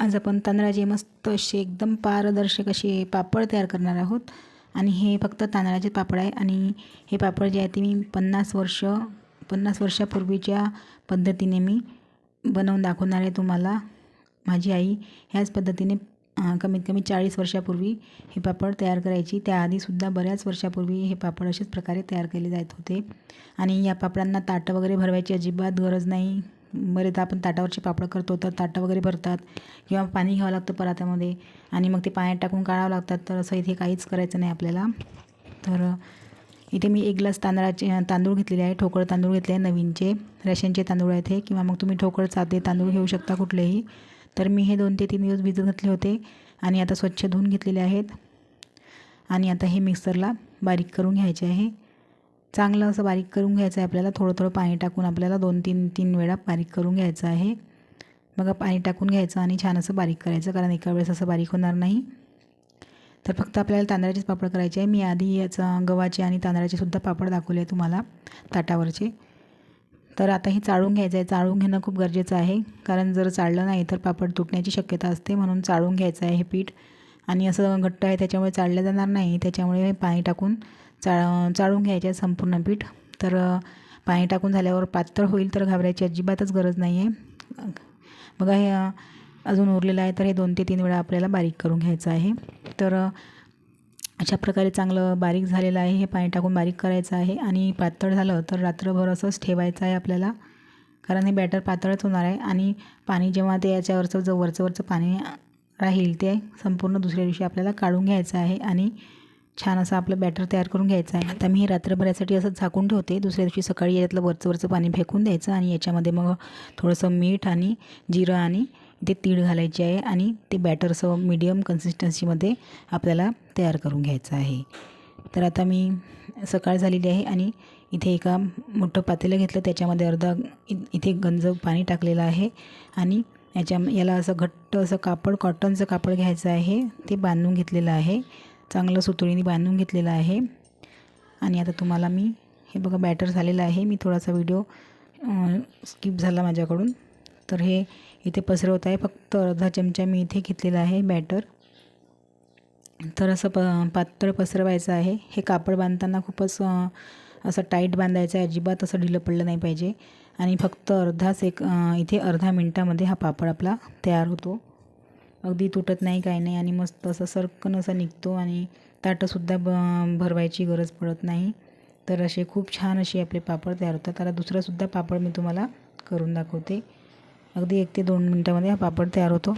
आज आपण तांदळाचे मस्त असे एकदम पारदर्शक असे पापड तयार करणार आहोत. आणि हे फक्त तांदळाचे पापड आहे. आणि हे पापड जे आहे ते मी पन्नास वर्ष पन्नास वर्षापूर्वीच्या पद्धतीने मी बनवून दाखवणार आहे तुम्हाला. माझी आई ह्याच पद्धतीने कमीत कमी चाळीस वर्षापूर्वी हे पापड तयार करायची. त्याआधीसुद्धा बऱ्याच वर्षापूर्वी हे पापड अशाच प्रकारे तयार केले जात होते. आणि या पापडांना ताटं वगैरे भरवायची अजिबात गरज नाही. बरेचदा आपण ताटावरचे पापड करतो तर ताटं वगैरे भरतात किंवा पाणी घ्यावं लागतं परात्यामध्ये आणि मग ते पाण्यात टाकून काढावं लागतात. तर असं इथे काहीच करायचं नाही आपल्याला. तर इथे मी एक ग्लास तांदळाचे तांदूळ घेतलेले आहे. ठोकळ तांदूळ घेतले आहे नवीनचे. रेशनचे तांदूळ आहेत हे. किंवा मग तुम्ही ठोकळ साधे तांदूळ घेऊ शकता कुठलेही. तर मी हे दोन ते तीन दिवस भिजत घातले होते आणि आता स्वच्छ धुवून घेतलेले आहेत. आणि आता हे मिक्सरला बारीक करून घ्यायचे आहे. चांगलं असं बारीक करून घ्यायचं आहे आपल्याला. थोडं थोडं पाणी टाकून आपल्याला दोन तीन तीन वेळा बारीक करून घ्यायचं आहे. मग पाणी टाकून घ्यायचं आणि छान असं बारीक करायचं कारण एका वेळेस असं बारीक होणार नाही. तर फक्त आपल्याला तांदळाचेच पापड करायचे आहे. मी आधी याचा गव्हाचे आणि तांदळाचे सुद्धा पापड दाखवले आहे तुम्हाला ताटावरचे. तर आता हे चाळून घ्यायचं आहे. चाळून घेणं खूप गरजेचं आहे कारण जर चाळलं नाही तर पापड तुटण्याची शक्यता असते. म्हणून चाळून घ्यायचं आहे हे पीठ. आणि असं घट्ट आहे त्याच्यामुळे चाळलं जाणार नाही. त्याच्यामुळे पाणी टाकून चाळ चाळून घ्यायचे संपूर्ण पीठ. तर पाणी टाकून झाल्यावर पातळ होईल तर घाबरायची अजिबातच गरज नाही आहे बघा हे अजून उरलेलं आहे तर हे दोन ते तीन वेळा आपल्याला बारीक करून घ्यायचं आहे. तर अशा प्रकारे चांगलं बारीक झालेलं आहे. हे पाणी टाकून बारीक करायचं आहे आणि पातळ झालं तर रात्रभर असंच ठेवायचं आहे आपल्याला. कारण हे बॅटर पातळच होणार आहे आणि पाणी जेव्हा ते याच्यावरचं जो वरचं वरचं पाणी राहील ते संपूर्ण दुसऱ्या दिवशी आपल्याला काढून घ्यायचं आहे आणि छान असं आपलं बॅटर तयार करून घ्यायचं आहे. आता मी हे रात्रभरासाठी असं झाकून ठेवते. दुसऱ्या दिवशी सकाळी यातलं वरचं वरचं पाणी फेकून द्यायचं आणि याच्यामध्ये मग थोडंसं मीठ आणि जिरं आणि ते तीळ घालायचे आहे आणि ते बॅटर असं मीडियम कन्सिस्टन्सीमध्ये आपल्याला तयार करून घ्यायचं आहे. तर आता मी सकाळ झालेली आहे आणि इथे एका मोठं पातेलं घेतलं. त्याच्यामध्ये अर्धा इथे गंज पाणी टाकलेलं आहे आणि याच्या याला असं घट्ट असं कापड कॉटनचं कापड घ्यायचं आहे. ते बांधून घेतलेलं आहे. चांगलं सुतळीने बांधून घेतलेलं आहे. आणि आता तुम्हाला मी हे बघा बॅटर झालेलं आहे. मी थोडासा व्हिडिओ स्किप झाला माझ्याकडून. तर हे इथे पसरवत आहे. फक्त अर्धा चमचा मी इथे घेतलेला आहे बॅटर तर असं प पातळ पसरवायचं आहे. हे कापड बांधताना खूपच असं टाईट बांधायचं आहे. अजिबात असं ढिलं पडलं नाही पाहिजे. आणि फक्त अर्धाच एक इथे अर्धा मिनटामध्ये हा पापड आपला तयार होतो. अगदी तुटत नाही काही नाही. आणि मस्त असं सरकन असं निघतो आणि ताटंसुद्धा ब भरवायची गरज पडत नाही. तर असे खूप छान असे आपले पापड तयार होतात. आता दुसरासुद्धा पापड मी तुम्हाला करून दाखवते. अगदी एक ते दोन मिनटामध्ये हा पापड तयार होतो.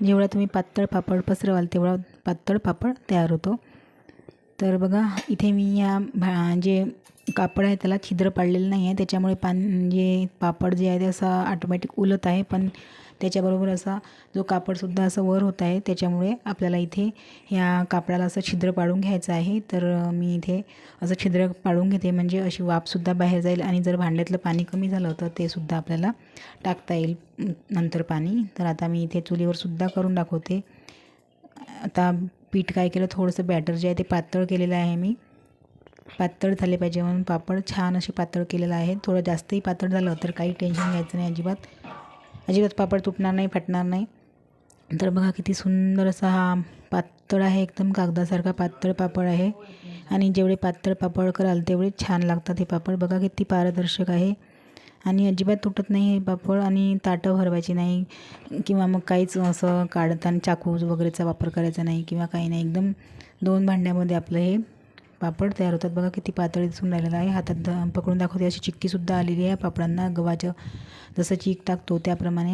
जेवढा तुम्ही पातळ पापड पसरवाल तेवढा पातळ पापड तयार होतो. तर बघा इथे मी या भा जे कापड आहे त्याला छिद्र पाडलेलं नाही आहे त्याच्यामुळे पान जे पापड जे आहे ते असं ऑटोमॅटिक उलत आहे. पण त्याच्याबरोबर असा जो कापडसुद्धा असं वर होत आहे त्याच्यामुळे आपल्याला इथे ह्या कापडाला असं छिद्र पाडून घ्यायचं आहे. तर मी इथे असं छिद्र पाडून घेते. म्हणजे अशी वाफसुद्धा बाहेर जाईल आणि जर भांड्यातलं पाणी कमी झालं तर ते सुद्धा आपल्याला टाकता येईल नंतर पाणी. तर आता मी इथे चुलीवरसुद्धा करून दाखवते. आता पीठ काय केलं थोडंसं बॅटर जे आहे ते पातळ केलेलं आहे मी. पातळ झाले पाहिजे म्हणून पापड. छान असे पातळ केलेलं आहे. थोडं जास्तही पातळ झालं तर काही टेन्शन घ्यायचं नाही अजिबात. अजिबात पापड तुटणार नाही फाटणार नाही. तर बघा किती सुंदर असा हा पातळ आहे एकदम कागदासारखा पातळ पापड आहे. आणि जेवढे पातळ पापड कराल तेवढे छान लागतात हे पापड. बघा किती पारदर्शक आहे. आणि अजिबात तुटत नाही हे पापड आणि ताटं भरवायची नाही. किंवा मग काहीच असं काढताना चाकू वगैरेचा वापर करायचा नाही किंवा काही नाही. एकदम दोन भांड्यामध्ये आपलं हे पापड तयार होतात. बघा किती पातळी दिसून राहिलेलं आहे. हातात पकडून दाखवते. अशी चिक्कीसुद्धा आलेली आहे. पापडांना गव्हाचं जसं चीक टाकतो त्याप्रमाणे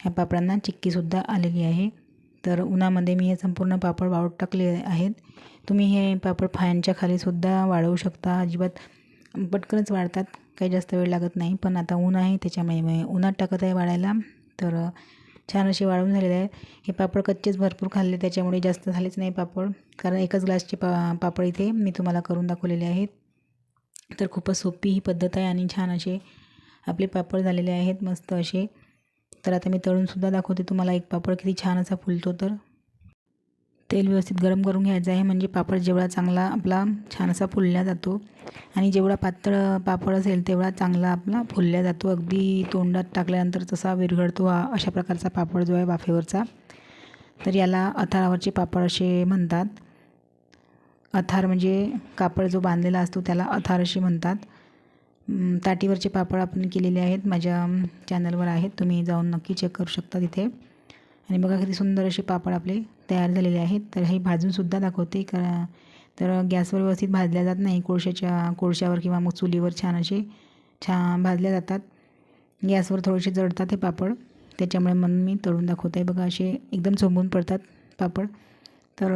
ह्या पापडांना चिक्कीसुद्धा आलेली आहे. तर उन्हामध्ये मी हे संपूर्ण पापड वाळत टाकले आहेत. तुम्ही हे पापड फॅनच्या खालीसुद्धा वाळवू शकता. अजिबात पटकनच वाढतात काही जास्त वेळ लागत नाही. पण आता ऊन आहे. त्याच्यामुळे उन्हात टाकत आहे वाळायला. तर छान असे वाळून झालेले आहे. हे पापड कच्चेच भरपूर खाल्ले त्याच्यामुळे जास्त झालेच नाही पापड. कारण एकच ग्लासचे पा पापड इथे मी तुम्हाला करून दाखवलेले आहेत. तर खूपच सोपी ही पद्धत आहे आणि छान असे आपले पापड झालेले आहेत मस्त असे. तर आता मी तळूनसुद्धा दाखवते तुम्हाला एक पापड किती छान असा फुलतो तर. तेल व्यवस्थित गरम करून घ्यायचं आहे. म्हणजे पापड जेवढा चांगला आपला छान असा फुलला जातो आणि जेवढा पातळ पापड असेल तेवढा चांगला आपला फुलला जातो. अगदी तोंडात टाकल्यानंतर तसा विरघळतो हा अशा प्रकारचा पापड जो आहे वाफेवरचा. तर याला अथारावरचे पापड असे म्हणतात. अथार म्हणजे कापड जो बांधलेला असतो त्याला अथार असे म्हणतात. ताटीवरचे पापड आपण केलेले आहेत. माझ्या चॅनलवर आहेत. तुम्ही जाऊन नक्की चेक करू शकता तिथे. आणि बघा किती सुंदर असे पापड आपले तयार झालेले आहेत. तर हे भाजूनसुद्धा दाखवते. का तर गॅसवर व्यवस्थित भाजल्या जात नाही. कोळशाच्या कोळशावर किंवा मग चुलीवर छान असे छान भाजल्या जातात. गॅसवर थोडेसे जळतात हे पापड. त्याच्यामुळे म्हणून मी तळून दाखवते. बघा असे एकदम चोंबून पडतात पापड. तर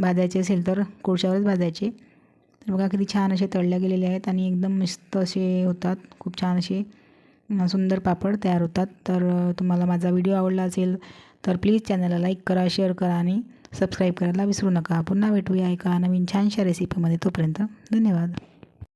भाजायचे असेल तर कोळशावरच भाजायचे. तर बघा किती छान असे तळल्या गेलेले आहेत आणि एकदम मस्त असे होतात. खूप छान असे सुंदर पापड तयार होतात. तर तुम्हाला माझा व्हिडिओ आवडला असेल तर प्लीज चॅनलला लाईक करा शेअर करा आणि सबस्क्राईब करायला विसरू नका. पुन्हा भेटूया एका नवीन छानशा रेसिपीमध्ये तोपर्यंत धन्यवाद.